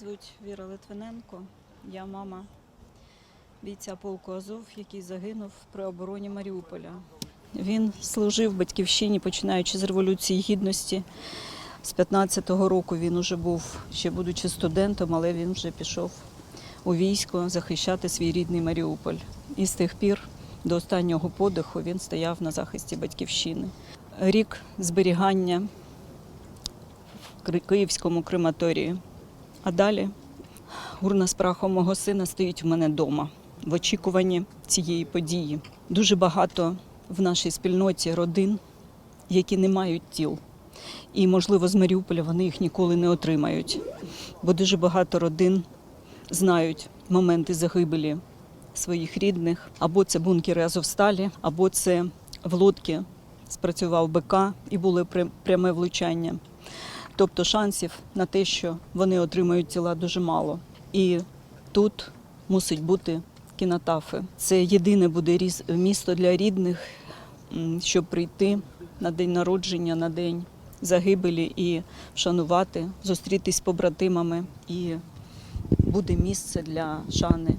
звуть Віра Литвиненко. Я мама бійця полку Азов, який загинув при обороні Маріуполя. Він служив батьківщині, починаючи з Революції Гідності. З 15-го року він уже був, ще будучи студентом, але він вже пішов у військо захищати свій рідний Маріуполь. І з тих пір до останнього подиху він стояв на захисті батьківщини. Рік зберігання в Київському крематорії. А далі урна з прахом мого сина стоїть у мене вдома в очікуванні цієї події. Дуже багато в нашій спільноті родин, які не мають тіл. І, можливо, з Маріуполя вони їх ніколи не отримають. Бо дуже багато родин знають моменти загибелі своїх рідних. Або це бункери Азовсталі, або це в лодці спрацював БК і було пря- пряме влучання. Тобто шансів на те, що вони отримають тіла дуже мало. І тут мусить бути кінотафи. Це єдине буде місто для рідних, щоб прийти на день народження, на день загибелі і вшанувати, зустрітись з побратимами. І буде місце для шани